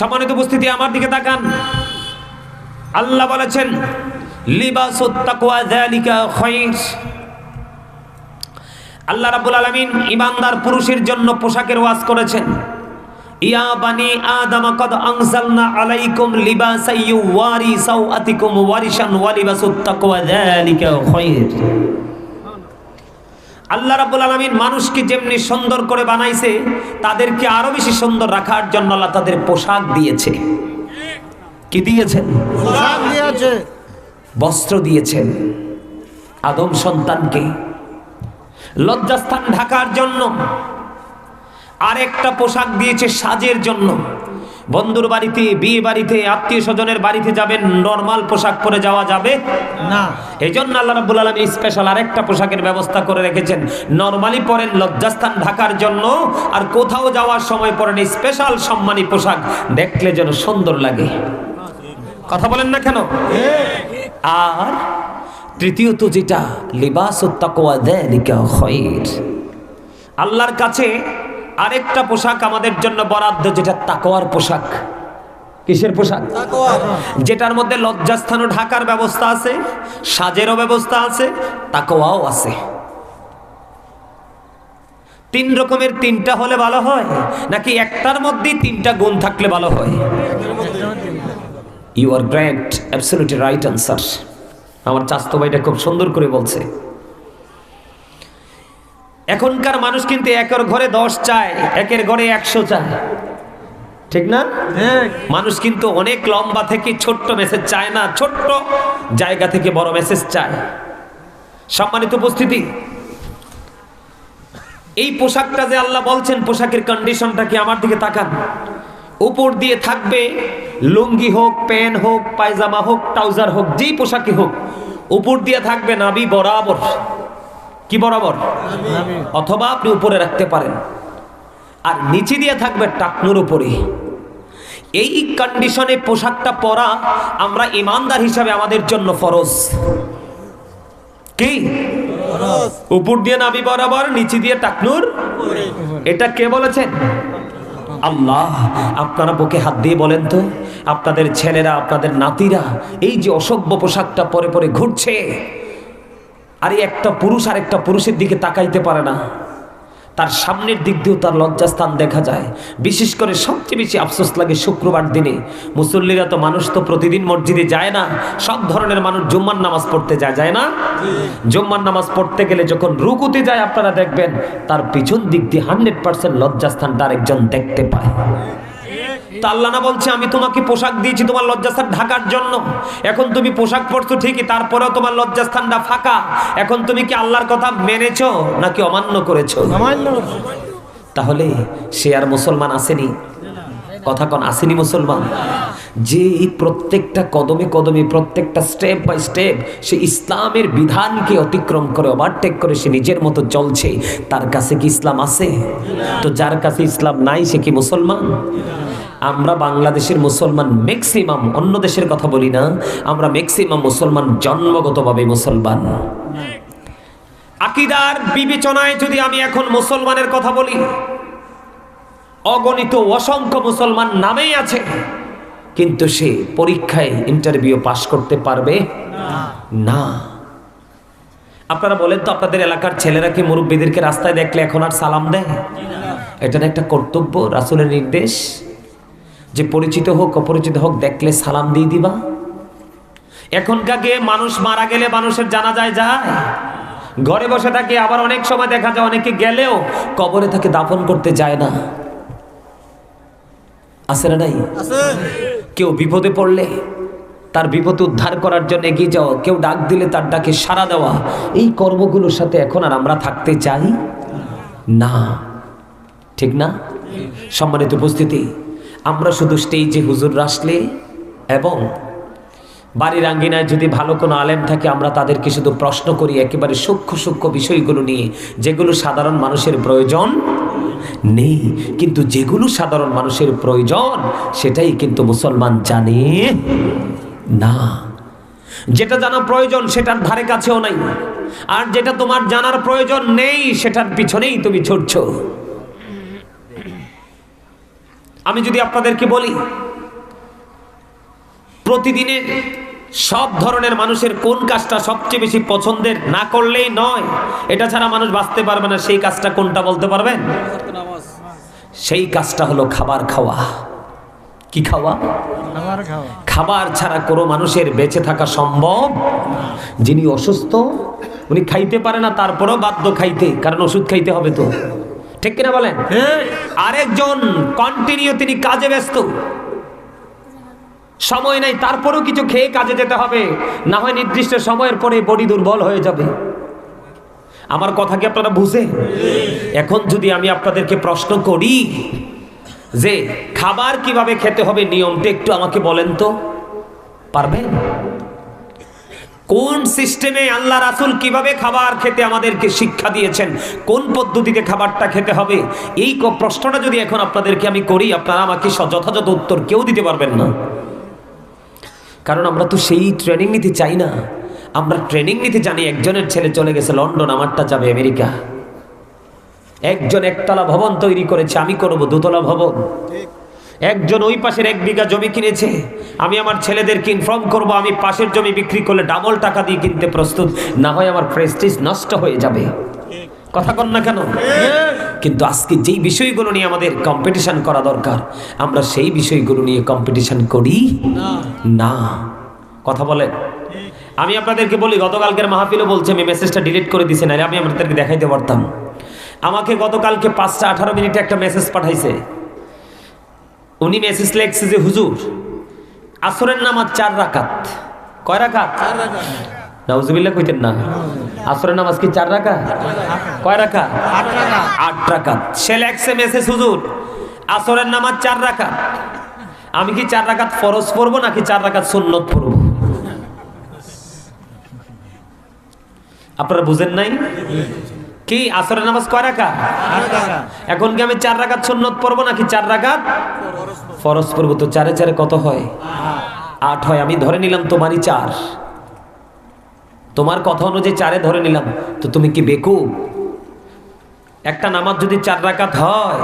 সম্মানিত উপস্থিতি, আমার দিকে তাকান। আল্লাহ বলেছেন আল্লাহ রাব্বুল আলামিন ইমানদার পুরুষের জন্য পোশাকের ওয়াজ করেছেন। ইয়া বানি আদম, কদ আনজালনা আলাইকুম লিবাসা ইউওয়ারি সাওআতিকুম ওয়ারিশান ওয়া লিবাসুত তাকওয়া যালিকা খায়র আল্লাহ রাব্বুল আলামিন মানুষকে যেমনি সুন্দর করে বানাইছে তাদেরকে আরও বেশি সুন্দর রাখার জন্য আল্লাহ তাদের পোশাক দিয়েছে। কি দিয়েছেন? বস্ত্র দিয়েছেন। আদম সন্তানকে লজ্জাস্থান ঢাকার জন্য আরেকটা পোশাক দিয়েছে সাজের জন্য। বন্ধুর বাড়িতে বিয়ে বাড়িতে আত্মীয় স্বজনের বাড়িতে যাবেন নর্মাল পোশাক পরে যাওয়া যাবে? না। এই জন্য আল্লাহ রাব্বুল আলামিন স্পেশাল আরেকটা পোশাকের ব্যবস্থা করে রেখেছেন। নরমালি পরেন লজ্জাস্থান ঢাকার জন্য আর কোথাও যাওয়ার সময় পরেন স্পেশাল সম্মানী পোশাক। দেখলে যেন সুন্দর লাগে। কথা বলেন না কেন? আর তৃতীয়ত যেটা লিবাস তাকওয়া খায়র আল্লাহর কাছে আরেকটা পোশাক আমাদের জন্য বরাদ্দ যেটা তাকোয়ার পোশাক। কিসের পোশাক? যেটার মধ্যে লজ্জাস্থান ও ঢাকার ব্যবস্থা আছে সাজেরও ব্যবস্থা আছে তাকোয়াও আছে। তিন রকমের তিনটা হলে ভালো হয় নাকি একটার মধ্যেই তিনটা গুণ থাকলে ভালো হয়? You are great absolutely right answer আমার চাস্তো ভাইটা খুব সুন্দর করে বলছে। এখনকার মানুষ কিন্তু একের ঘরে দশ চায় একের ঘরে একশো চায়। ঠিক না? মানুষ কিন্তু অনেক লম্বা থেকে ছোট্ট মেসেজ চায় না ছোট্ট জায়গা থেকে বড় মেসেজ চায়। সম্মানিত উপস্থিতি এই পোশাকটা যে আল্লাহ বলছেন পোশাকের কন্ডিশনটা কি আমার দিকে তাকান? উপর দিয়ে থাকবে লুঙ্গি হোক প্যান্ট হোক পায়জামা হোক ট্রাউজার হোক যেই পোশাকই হোক উপর দিয়ে থাকবে নাবি বরাবর। কি বরাবর? অথবা আপনি উপরে রাখতে পারেন। আর নিচে দিয়ে থাকবে টাকনুর উপরে। এই কন্ডিশনে পোশাকটা পরা আমরা ইমানদার হিসাবে আমাদের জন্য ফরজ। কি? উপর দিয়ে নাবি বরাবর, নিচে দিয়ে টাকনুর এটা কে বলেছেন? আল্লাহ। আপনারা বুকে হাত দিয়ে বলেন তো, আপনাদের ছেলেরা, আপনাদের নাতিরা, এই যে অসভ্য পোশাকটা পরে পরে ঘুরছে। আর একটা পুরুষ আর একটা পুরুষের দিকে তাকাইতে পারে না। তার সামনের দিক দিয়েও তার লজ্জাস্থান দেখা যায়। বিশেষ করে সবচেয়ে বেশি আফসোস লাগে শুক্রবার দিনে। মুসল্লিরা তো মানুষ তো প্রতিদিন মসজিদে যায় না। সব ধরনের মানুষ জুম্মার নামাজ পড়তে যায় যায় না? জুম্মার নামাজ পড়তে গেলে যখন রুকুতে যায়, আপনারা দেখবেন তার পিছন দিক দিয়ে হান্ড্রেড পার্সেন্ট লজ্জাস্থানটা আরেকজন দেখতে পায়। তা আল্লাহ না বলছে আমি তোমাকে পোশাক দিয়েছি তোমার লজ্জাস্থান ঢাকার জন্য। এখন তুমি পোশাক পরছো ঠিকই তারপরেও তোমার লজ্জাস্থানটা ফাঁকা। এখন তুমি কি আল্লাহর কথা মেনেছো নাকি অমান্য করেছ? তাহলে সে আর মুসলমান আসেনি। কথা কন আসেনি মুসলমান? যে এই প্রত্যেকটা কদমে কদমে প্রত্যেকটা স্টেপ বাই স্টেপ সে ইসলামের বিধানকে অতিক্রম করে ওভারটেক করে সে নিজের মতো চলছে। তার কাছে কি ইসলাম আছে? তো যার কাছে ইসলাম নাই সে কি মুসলমান? আমরা বাংলাদেশের মুসলমান ম্যাক্সিমাম অন্য দেশের কথা বলি না, আমরা ম্যাক্সিমাম মুসলমান জন্মগতভাবে মুসলমান। আকিদার বিবেচনায় যদি আমি এখন মুসলমানের কথা বলি, অগণিত অসংখ্য মুসলমান নামেই আছে, কিন্তু সে পরীক্ষায় ইন্টারভিউ পাশ করতে পারবে? না। আপনারা বলেন তো, আপনাদের এলাকার ছেলেরা কি মুরব্বীদেরকে রাস্তায় দেখলে এখন আর সালাম দেয়? এটা একটা কর্তব্য, রাসুলের নির্দেশ। যে পরিচিত হোক অপরিচিত হোক দেখলে সালাম দিয়ে দিবা। এখনকার মানুষ মারা গেলে মানুষের জানা যায় যায় ঘরে বসে থাকে আবার অনেক সময় দেখা যায় অনেকে গেলেও কবরে তাকে দাফন করতে যায় না। আছে না নাই? কেউ বিপদে পড়লে তার বিপদ উদ্ধার করার জন্য এগিয়ে যাওয়া কেউ ডাক দিলে তার ডাকে সাড়া দেওয়া। এই কর্মগুলোর সাথে এখন আর আমরা থাকতে চাই না। ঠিক না? সম্মানিত উপস্থিতি আমরা শুধু স্টেজে হুজুর আসলে এবং বাড়ির আঙ্গিনায় যদি ভালো কোনো আলেম থাকে, আমরা তাদেরকে শুধু প্রশ্ন করি একেবারে সূক্ষ্ম সূক্ষ্ম বিষয়গুলো নিয়ে। যেগুলো সাধারণ মানুষের প্রয়োজন নেই, কিন্তু যেগুলো সাধারণ মানুষের প্রয়োজন, সেটাই কিন্তু মুসলমান জানে না। যেটা জানা প্রয়োজন, সেটার ধারে কাছেও নাই। আর যেটা তোমার জানার প্রয়োজন নেই, সেটার পিছনেই তুমি ছুটছো। আমি যদি আপনাদেরকে বলি প্রতিদিনের সব ধরনের মানুষের কোন কাজটা সবচেয়ে বেশি পছন্দের না করলেই নয় এটা ছাড়া মানুষ বাঁচতে পারবে না সেই কাজটা কোনটা বলতে পারবেন? সেই কাজটা হলো খাবার খাওয়া। কি খাওয়া? খাবার খাওয়া। খাবার ছাড়া কোনো মানুষের বেঁচে থাকা সম্ভব যিনি অসুস্থ উনি খাইতে পারে না তারপরেও বাধ্য খাইতে কারণ ওষুধ খাইতে হবে তো। ঠিক কিনা বলেন? আরেকজন কন্টিনিউ তিনি কাজে ব্যস্ত। সময় নাই তারপরেও কিছু খেয়ে কাজে যেতে হবে। না হয় নির্দিষ্ট সময়ের পরে বডি দুর্বল হয়ে যাবে। আমার কথা কি আপনারা বুঝে এখন যদি আমি আপনাদেরকে প্রশ্ন করি যে খাবার কীভাবে খেতে হবে নিয়মটা একটু আমাকে বলেন তো। পারবেন? কোন সিস্টেমে আল্লাহ রাসুল কীভাবে খাবার খেতে আমাদেরকে শিক্ষা দিয়েছেন? কোন পদ্ধতিতে খাবারটা খেতে হবে? এই প্রশ্নটা যদি এখন আপনাদেরকে আমি করি, আপনারা আমাকে যথাযথ উত্তর কেউ দিতে পারবেন না। কারণ আমরা তো সেই ট্রেনিং নিতে চাই না। আমরা ট্রেনিং নিতে জানি, একজনের ছেলে চলে গেছে লন্ডন, আমারটা যাবে আমেরিকা। একজন একতলা ভবন তৈরি করেছে, আমি করব দুতলা ভবন। একজন ওই পাশের এক বিঘা জমি কিনেছে। আমি আমার ছেলেদেরকে ইনফর্ম করব, আমি পাশের জমি বিক্রি করলে ডাবল টাকা দিয়ে কিনতে প্রস্তুত। না হয় আমার প্রেস্টিজ নষ্ট হয়ে যাবে। কথা কন না কেন? কিন্তু আজকে যেই বিষয়গুলো নিয়ে আমাদের কম্পিটিশন করা দরকার, আমরা সেই বিষয়গুলো নিয়ে কম্পিটিশন করি? না। কথা বলেন। আমি আপনাদেরকে বলি, গতকালকের মাহফিলও বলছে, আমি মেসেজটা ডিলিট করে দিছি না আমি আপনাদেরকে দেখাইতে পারতাম। আমাকে গতকালকে পাঁচটা আঠারো মিনিটে একটা মেসেজ পাঠাইছে। উনি মেসেজ লেখছে যে হুজুর আসরের নামাজ চার রাকাত। কয় রাকাত? নাউজুবিল্লাহ কইতেন না। আসরের নামাজ কি চার রাকাত? কয় রাকাত। আট রাকাত। সে লেখছে মেসেজ হুজুর আসরের নামাজ চার রাকাত। আমি কি চার রাকাত ফরজ পড়ব নাকি চার রাকাত সুন্নত পড়ব? আপনারা বুঝেন নাই? কি? আসরের নামাজ কয় টাকা এখন কি আমি চার রাকাত সুন্নত পড়ব নাকি চার রাকাত? ফরজ পড়ব তো চারে চারে কত হয়? আট হয়। আমি ধরে নিলাম তোমারই চার। তোমার কথা অনুযায়ী চারে ধরে নিলাম। তো তুমি কি বেকু একটা নামাজ যদি চার রাকাত হয়,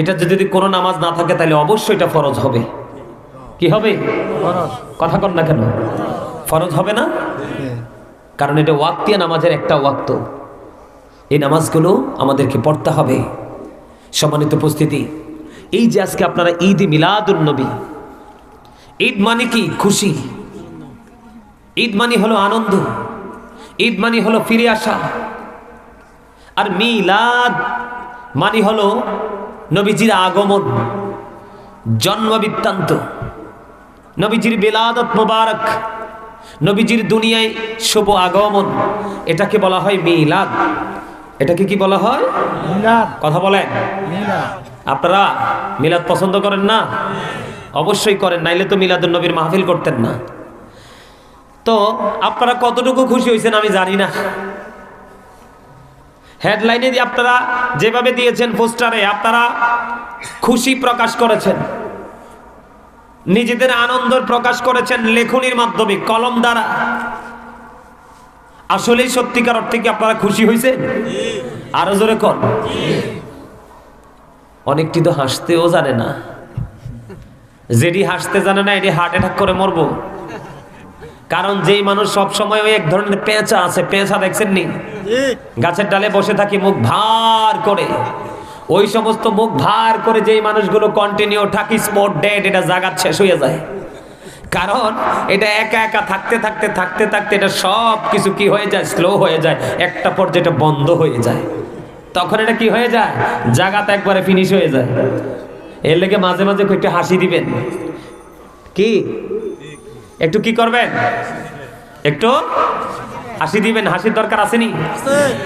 এটা যদি কোনো নামাজ না থাকে, তাহলে অবশ্যই এটা ফরজ হবে। কি হবে? কথা কন না কেন? ফরজ হবে না? কারণ এটা ওয়াক্তিয়া নামাজের একটা ওয়াক্ত। এই নামাজগুলো আমাদেরকে পড়তে হবে। সম্মানিত উপস্থিতি, এই যে আজকে আপনারা ঈদ মিলাদুল নবী, ঈদ মানে কি? খুশি। ঈদ মানে হলো আনন্দ। ঈদ মানে হলো ফিরে আসা। আর মিলাদ মানে হলো নবীজির আগমন জন্ম বৃত্তান্ত নবীজির বেলাদত মোবারক, নবীজির দুনিয়ায় শুভ আগমন, এটাকে বলা হয় মিলাদ। এটাকে কি বলা হয়? মিলাদ। কথা বলেন। আপনারা মিলাদ পছন্দ করেন না? অবশ্যই করেন নাইলে তো মিলাদুল নবীর মাহফিল করতেন না। তো আপনারা কতটুকু খুশি হয়েছেন আমি জানি না। হেডলাইনে দিয়ে আপনারা যেভাবে দিয়েছেন পোস্টারে আপনারা খুশি প্রকাশ করেছেন। নিজেদের আনন্দ প্রকাশ করেছেন লেখনির মাধ্যমে কলম দ্বারা। আসলেই সত্যিকার অর্থে কি আপনারা খুশি হয়েছেন আরও জোরে কর অনেকটি তো হাসতেও জানে না। যেটি হাসতে জানে না, এটি হার্ট অ্যাটাক করে মরবো। কারণ যেই মানুষ সব সময় ওই এক ধরনের পেঁচা আছে, পেঁচা দেখছেন নি গাছের ডালে বসে থাকি, মুখ ভার করে। ওই সমস্ত মুখ ভার করে যেই মানুষগুলো কন্টিনিউ থাকি স্পট ডেট এটা জাগাত শেষ হয়ে যায়। কারণ এটা একা একা থাকতে থাকতে থাকতে থাকতে এটা সব কিছু কি হয়ে যায়? স্লো হয়ে যায়। একটা এটা বন্ধ হয়ে যায়। তখন এটা কি হয়ে যায়? জাগাত একবারে ফিনিশ হয়ে যায়। এর লেগে মাঝে মাঝে একটু হাসি দিবেন। কি? একটু কি করবেন? একটু হাসি দিবেন। হাসির দরকার আসেনি?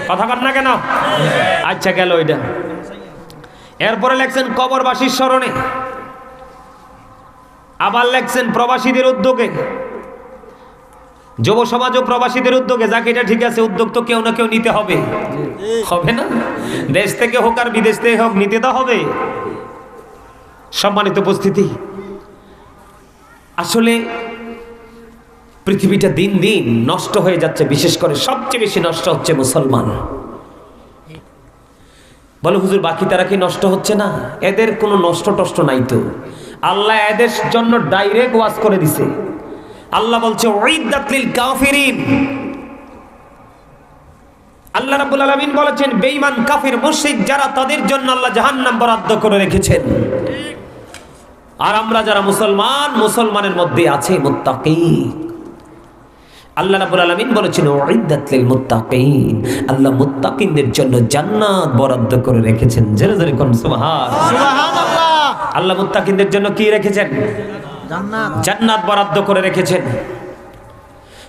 কথা কর না কেন? আচ্ছা গেল ওইটা। এরপরে লেখছেন, কবরবাসীর স্মরণে। আবার লেখছেন প্রবাসীদের উদ্যোগে। যুব সমাজ ও প্রবাসীদের উদ্যোগে, যাকে এটা ঠিক আছে, উদ্যোগ তো কেউ না কেউ নিতে হবে। হবে না? দেশ থেকে হোক আর বিদেশ থেকে হোক, নিতে তো হবে। সম্মানিত উপস্থিতি, আসলে পৃথিবীটা দিন দিন নষ্ট হয়ে যাচ্ছে, বিশেষ করে সবচেয়ে বেশি নষ্ট হচ্ছে মুসলমান। বলে হুজুর, বাকি তারা কি নষ্ট হচ্ছে না? এদের কোনো নষ্ট টষ্ট নাই তো। আল্লাহ এদের জন্য ডাইরেক্ট ওয়াজ করে দিছে। আল্লাহ বলছে ওয়াইদাতলিল আল্লাহ রাব্বুল আলামিন বলেছেন, বেঈমান কাফির, মুশরিক যারা তাদের জন্য আল্লাহ জাহান্নাম বরাদ্দ করে রেখেছেন। আর আমরা যারা মুসলমান, মুসলমানের মধ্যে আছে মুত্তাকি আল্লাহ রাব্বুল আলামিন বলেছেন, উইদ্দাত মুত্তাকিন। আল্লাহ মুত্তাকিনদের জন্য জান্নাত বরাদ্দ করে রেখেছেন। জোরে জোরে কোন, সুবহান। সুবহানাল্লাহ। আল্লাহ মুত্তাকিনদের জন্য কি রেখেছেন? জান্নাত। জান্নাত বরাদ্দ করে রেখেছেন।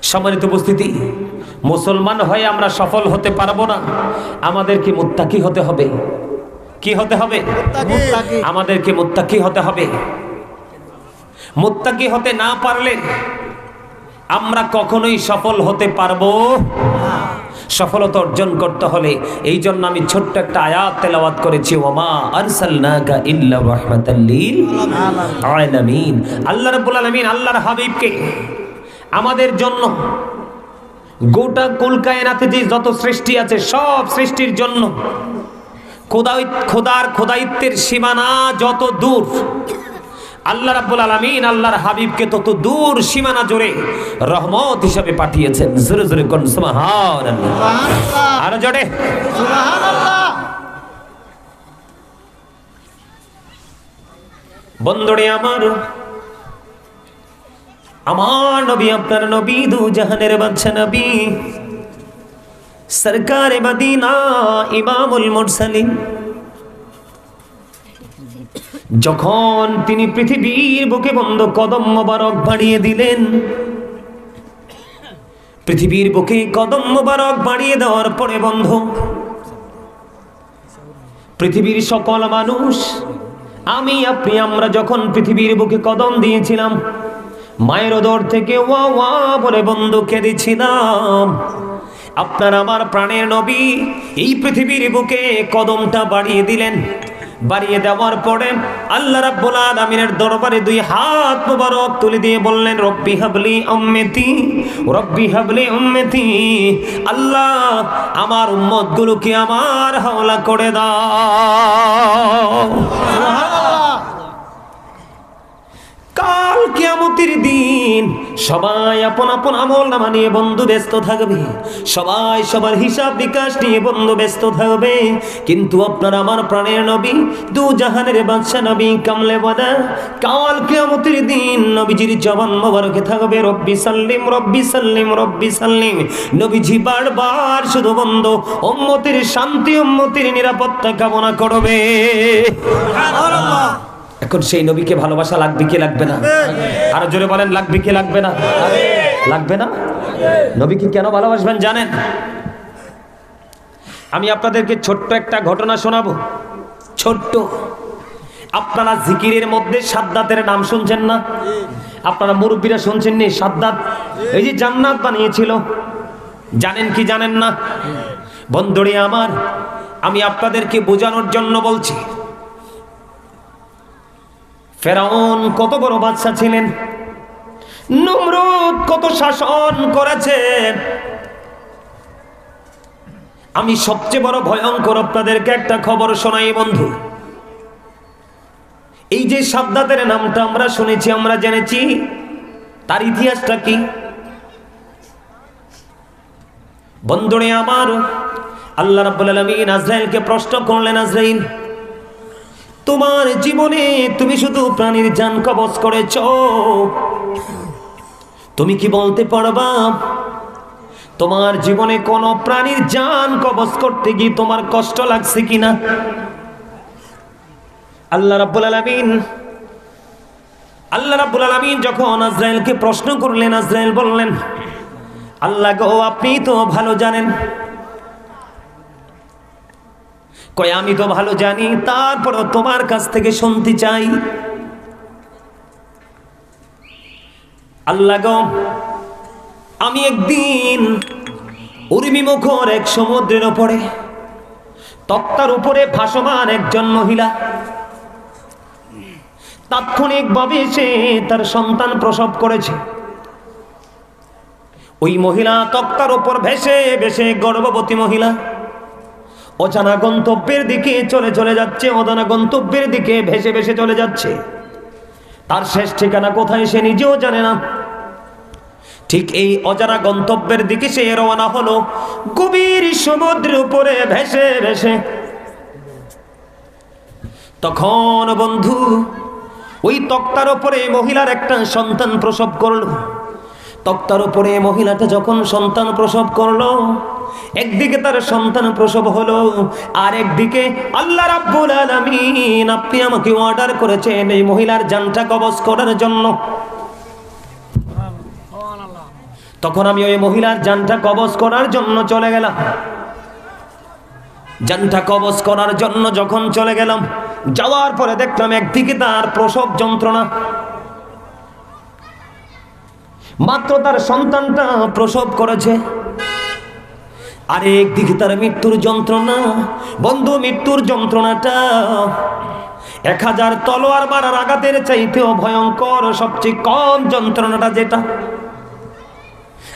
সম্মানিত উপস্থিতি মুসলমান হয়ে আমরা সফল হতে পারব না। আমাদেরকে মুত্তাকি হতে হবে? কি হতে হবে? আমাদেরকে মুত্তাকি হতে হবে? মুত্তাকি হতে না পারলে আমরা কখনোই সফল হতে পারব সফলতা অর্জন করতে হলে এই জন্য আমি ছোট্ট একটা আয়াত তেলাওয়াত করেছি ওমা আরসালনাকা ইল্লা রাহমাতাল লিল আলামিন। আল্লাহ রাব্বুল আলামিন আল্লাহর হাবিবকে আমাদের জন্য গোটা কুল কায়নাতে যে যত সৃষ্টি আছে, সব সৃষ্টির জন্য খোদাই, খোদার খোদাইত্বের সীমানা যত দূর আল্লাহ রাব্বুল আলামিন আল্লাহর হাবিবকে তত দূর সীমানা জুড়ে রহমত হিসাবে পাঠিয়েছেন। জোরে জোরে কোন সুবহানাল্লাহ। আরও জোরে। সুবহানাল্লাহ। বন্ধুরে আমার আমার নবী আপনার নবী দু জাহানের বাদশা নবী সরকার মদিনা ইমামুল মুরসালিন যখন তিনি পৃথিবীর বুকে বন্ধ কদম মোবারক বাড়িয়ে দিলেন, পৃথিবীর বুকে কদম মোবারক বাড়িয়ে দেওয়ার পরে বন্ধ। পৃথিবীর সকল মানুষ, আমি, আপনি, আমরা যখন পৃথিবীর বুকে কদম দিয়েছিলাম, মায়ের ওদর থেকে ওয়া ওয়া বলে বন্ধু কেঁদেছিলাম। আপনার আমার প্রাণের নবী এই পৃথিবীর বুকে কদমটা বাড়িয়ে দিলেন। বাড়িয়ে দেওয়ার পরে আল্লাহ রাব্বুল আলামিনের দরবারে দুই হাত মোবারক তুলে দিয়ে বললেন, রব্বি হাবলি উম্মতি, রব্বি হাবলি উম্মতি, আল্লাহ আমার উম্মতগুলোকে আমার হাওলা করে দাও। কাল কিয়ামতের দিন সবাই আপন আপন আমল নামা নিয়ে বন্ধু ব্যস্ত থাকবে। সবাই সবার হিসাব বিকাশ নিয়ে বন্ধু ব্যস্ত থাকবে। কিন্তু আপনার আমার প্রাণের নবী, দু জাহানের বাদশা নবী কামলে বাদা কাল কিয়ামতের দিন নবীজির জবান মোবারকে থাকবে, রব্বি সাল্লিম রব্বি সাল্লিম রব্বি সাল্লিম। নবীজি বারবার শুধু বন্ধ, উম্মতের শান্তি, উম্মতের নিরাপত্তা কামনা করবে। সুবহানাল্লাহ। এখন সেই নবীকে ভালোবাসা লাগবে কি লাগবে না? আরও জোরে বলেন, লাগবে কি লাগবে না? লাগবে না? নবীকে কেন ভালোবাসবেন জানেন? আমি আপনাদেরকে ছোট্ট একটা ঘটনা শোনাবো। ছোট্ট। আপনারা জিকিরের মধ্যে সাদ্দাতের নাম শুনছেন না? আপনারা মুরব্বীরা শুনছেন নি? সাদ্দাত। এই যে জান্নাত বানিয়েছিল। জানেন কি জানেন না? বন্ধুরে আমার, আমি আপনাদেরকে বোঝানোর জন্য বলছি। ফেরাউন কত বড় বাদশা ছিলেন? নমরুদ কত শাসন করেছেন আমি সবচেয়ে বড় ভয়ঙ্কর আপনাদেরকে একটা খবর শোনাই, বন্ধু। এই যে সাদ্দাতের নামটা আমরা শুনেছি, আমরা জেনেছি, তার ইতিহাসটা কি? বন্ধুরে আমার, আল্লাহ রাব্বুল আলামিন আজরাইলকে প্রশ্ন করলেন, আজরাইল তোমার জীবনে তুমি শুধু প্রাণীর জান কবজ করেছ। তুমি কি বলতে পারবা? তোমার জীবনে কোন প্রাণীর জান কবজ করতে গিয়ে তোমার কষ্ট লাগছে কিনা? আল্লাহ রাব্বুল আলামিন, আল্লাহ রাব্বুল আলামিন যখন আজরাইলকে প্রশ্ন করলেন, আজরাইল বললেন, আল্লাহ গো, আপনি তো ভালো জানেন কয়, আমি তো ভালো জানি, তারপরও তোমার কাছ থেকে শুনতে চাই। আল্লাহ গো, আমি একদিন উর্মি মুখর এক সমুদ্রের ওপরে, তক্তার উপরে ভাসমান একজন মহিলা। তাৎক্ষণিকভাবে সে তার সন্তান প্রসব করেছে। ওই মহিলা তক্তার উপর ভেসে ভেসে গর্ভবতী মহিলা। অজানা গন্তব্যের দিকে চলে চলে যাচ্ছে, অজানা গন্তব্যের দিকে ভেসে ভেসে চলে যাচ্ছে। তার শেষ ঠিকানা কোথায় সে নিজেও জানে না। ঠিক এই অজানা গন্তব্যের দিকে সে রওনা হলো গভীর সমুদ্রের উপরে ভেসে ভেসে। তখন বন্ধু, ওই তক্তার উপরে মহিলার একটা সন্তান প্রসব করল। তক্তার উপরে মহিলাটা যখন সন্তান প্রসব করল, একদিকে তার সন্তান প্রসব হলো আর একদিকে আল্লাহ রাব্বুল আলামিন আপনি আমাকে অর্ডার করেছেন এই মহিলার জানটা কবজ করার জন্য। তখন আমি ওই মহিলার জানটা কবজ করার জন্য চলে গেলাম। জানটা কবজ করার জন্য যখন চলে গেলাম, যাওয়ার পরে দেখলাম একদিকে তার প্রসব যন্ত্রণা। মাত্র তার সন্তানটা প্রসব করেছে। আর একদিকে তার মৃত্যুর যন্ত্রণা। বন্ধু, মৃত্যুর যন্ত্রণাটা এক হাজার তলোয়ার মারার আঘাতের চাইতেও ভয়ঙ্কর, সবচেয়ে কম যন্ত্রণাটা যেটা।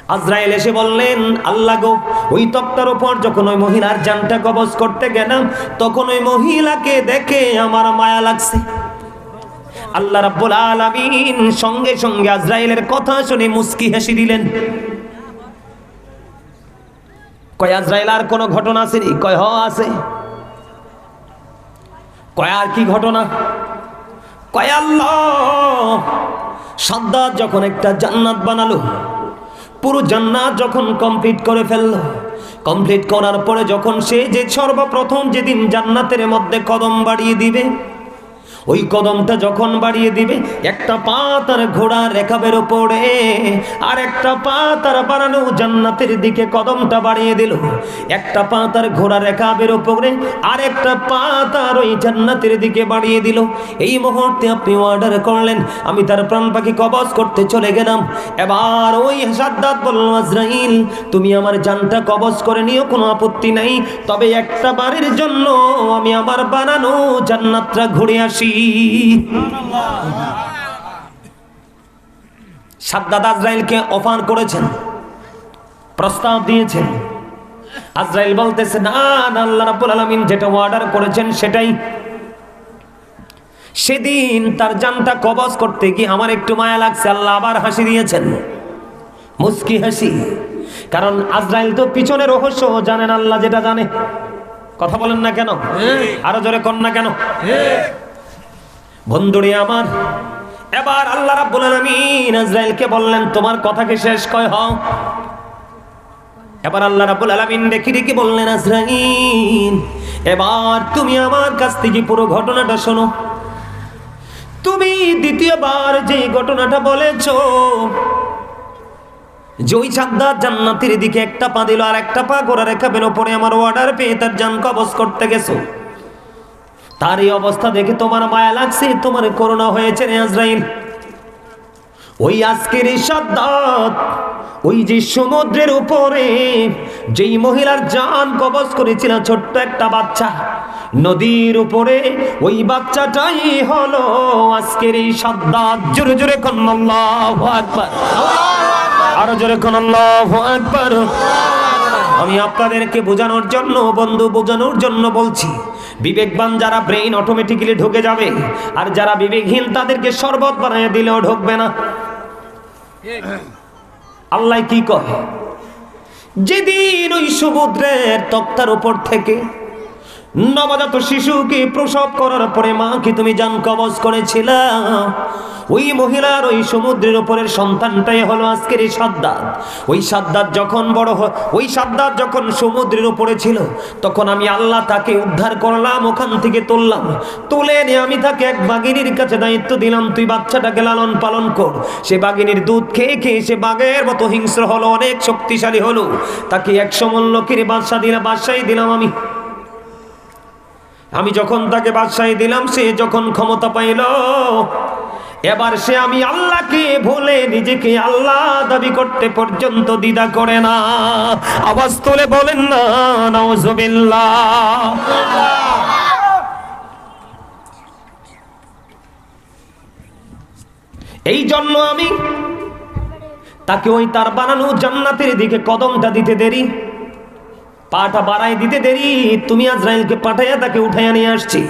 আজরায়েল এসে বললেন, আল্লাহ গো, ওই তক্তার উপর যখন ওই মহিলার জানটা কবজ করতে গেলাম, তখন ওই মহিলাকে দেখে আমার মায়া লাগছে। আল্লাহ রাব্বুল আলামিন সঙ্গে সঙ্গে আজরাইলের কথা শুনে মুস্কি হেসে দিলেন। কয়, আজরাইল, আর কোনো ঘটনা আছে নি? কয়, হ, আছে। কয়, আর কি ঘটনা? কয়, আল্লাহ, সাদ্দাত যখন একটা জান্নাত বানালো, পুরো জান্নাত যখন কমপ্লিট করে ফেলল, কমপ্লিট করার পরে যখন সে যে সর্বপ্রথম যেদিন জান্নাতের মধ্যে কদম বাড়িয়ে দিবে ওই কদমটা যখন বাড়িয়ে দিবে, একটা পা তার ঘোড়া রেখাবের ওপরে আর একটা পা তার বাড়ানো জান্নাতের দিকে কদমটা বাড়িয়ে দিল। একটা পা তার ঘোড়া রেখাবের ওপরে আর একটা পা তার ওই জান্নাতের দিকে বাড়িয়ে দিল। এই মুহূর্তে আপনি অর্ডার করলেন, আমি তার প্রাণ পাখি কবজ করতে চলে গেলাম। এবার ওই সাদ্দাত বলল, আজরাইল, তুমি আমার জানটা কবজ করে নিও, কোনো আপত্তি নাই। তবে একটা বারের জন্য আমি আমার বানানো জান্নাতটা ঘুরে আসি। সাদ্দাত আজরাইলকে অফার করেছেন প্রস্তাব দিয়েছেন। আজরাইল বলতেছে না না, আল্লাহ রাব্বুল আলামিন যেটা অর্ডার করেছেন সেটাই। সেদিন তার জানটা কবজ করতে গিয়ে আমার একটু মায়া লাগছে আল্লাহ আবার হাসি দিয়েছেন। মুস্কি হাসি। কারণ আজরাইল তো পিছনে রহস্য জানেন আল্লাহ যেটা জানে। কথা বলেন না কেন? আরও জোরে কন না কেন? বন্ধুরে আমার, এবার আল্লাহ রাব্বুল আলামিন আজরাইলকে বললেন, তোমার কথা কি শেষ? কয় হও। এবার আল্লাহ রাব্বুল আলামিন দেখি দেখি বললেন, আজরাইল, এবার তুমি আমার কাছ থেকে পুরো ঘটনাটা শোনো। তুমি দ্বিতীয়বার যে ঘটনাটা বলেছ, যে ওই জান্নাতের দিকে একটা পা দিল আর একটা পা গোড়া রেখাবেন ওপরে আমার অর্ডার পেয়ে তার জান কবজ করতে গেছো। তার এই অবস্থা দেখে তোমার মায়া লাগছে, তোমার করোনা হয়েছে আজরাইল। ওই আজকের সাদ্দাত, ওই যে সমুদ্রের উপরে যেই মহিলার জান কবজ করেছিল ছোট্ট একটা বাচ্চা, নদীর উপরে ওই বাচ্চাটাই হলো আজকের এই সাদ্দাত। জোরে জোরে কন্নাল্লাহু আরও জোরে কন্নাল্লাহু আমি আপনাদেরকে বোঝানোর জন্য, বন্ধু, বোঝানোর জন্য বলছি, বিবেকবান যারা ব্রেইন অটোমেটিক্যালি ঢুকে যাবে, আর যারা বিবেকহীন তাদেরকে শরবত বানিয়ে দিলেও ঢুকবে না। আল্লাহ কি কহে যেদিন ওই সমুদ্রের তক্তার উপর থেকে নবজাত শিশুকে প্রসব করার পরে মাকে তুমি জান কবজ করেছিল? ওই মহিলার ওই সমুদ্রের উপরের সন্তানটাই হলো আজকের এই সাদ্দাত। ওই সাদ্দাত যখন বড় হয় ওই সাদ্দাত যখন সমুদ্রের উপরে ছিল, তখন আমি আল্লাহ তাকে উদ্ধার করলাম, ওখান থেকে তুললাম। তুলে এনে আমি তাকে এক বাগিনীর কাছে দায়িত্ব দিলাম, তুই বাচ্চাটাকে লালন পালন কর। সে বাগিনীর দুধ খেয়ে খেয়ে সে বাঘের মতো হিংস্র হলো, অনেক শক্তিশালী হলো। তাকে একশো মল্লকের বাদশা দিলাম বাদশাই দিলাম আমি। আমি যখন তাকে বাদশাহী দিলাম, সে যখন ক্ষমতা পাইল, এবার সে আমি আল্লাহকে ভুলে নিজেকে আল্লাহ দাবি করতে পর্যন্ত দ্বিধা করে না। আওয়াজ তুলে বলেন, না এই জন্য আমি তাকে ওই তার বানানো জান্নাতের দিকে কদমটা দিতে দেরি। পাটা বাড়াই দিতে দেরি। তুমি আজরাইলকে পাঠাইয়া তাকে উঠাইয়া নিয়ে আসছি।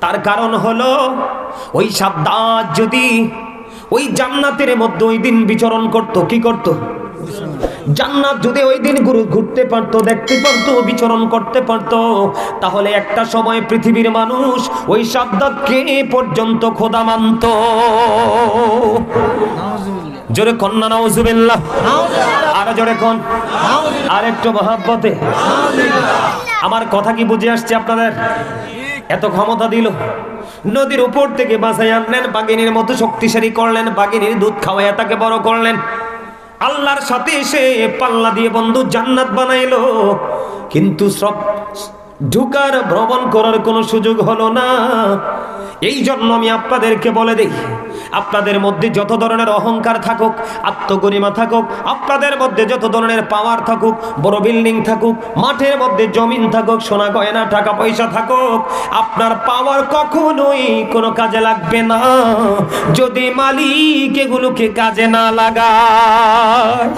তার কারণ হলো, ওই সাবদাত যদি ওই জান্নাতের মধ্যে ওই দিন বিচরণ করত, কি করত? জান্নাত যদি ওই দিন ঘুরে- ঘুরতে পারতো, দেখতে পারতো, বিচরণ করতে পারতো, তাহলে একটা সময় পৃথিবীর মানুষ ওই সাবদাতকে পর্যন্ত খোদা মানত। জোরে কন্যা নাউজুবিল্লাহ। আর জোরে কন? আর একটু মহাব্বতে। আমার কথা কি বুঝে আসছে আপনাদের? এত ক্ষমতা দিল। নদীর উপর থেকে বাসায় আনলেন বাগিনীর মতো শক্তিশালী করলেন বাগিনীর দুধ খাওয়াইয়া তাকে বড় করলেন। আল্লাহর সাথে এসে পাল্লা দিয়ে বন্ধু জান্নাত বানাইলো। কিন্তু সব ঢুকার, ভ্রমণ করার কোনো সুযোগ হলো না। এই জন্য আমি আপনাদেরকে বলে দিই, আপনাদের মধ্যে যত ধরনের অহংকার থাকুক, আত্মগরিমা থাকুক, আপনাদের মধ্যে যত ধরনের পাওয়ার থাকুক, বড় বিল্ডিং থাকুক, মাঠের মধ্যে জমিন থাকুক, সোনা গয়না, টাকা পয়সা থাকুক, আপনার পাওয়ার কখনোই কোনো কাজে লাগবে না। যদি মালিক এগুলোকে কাজে না লাগায়।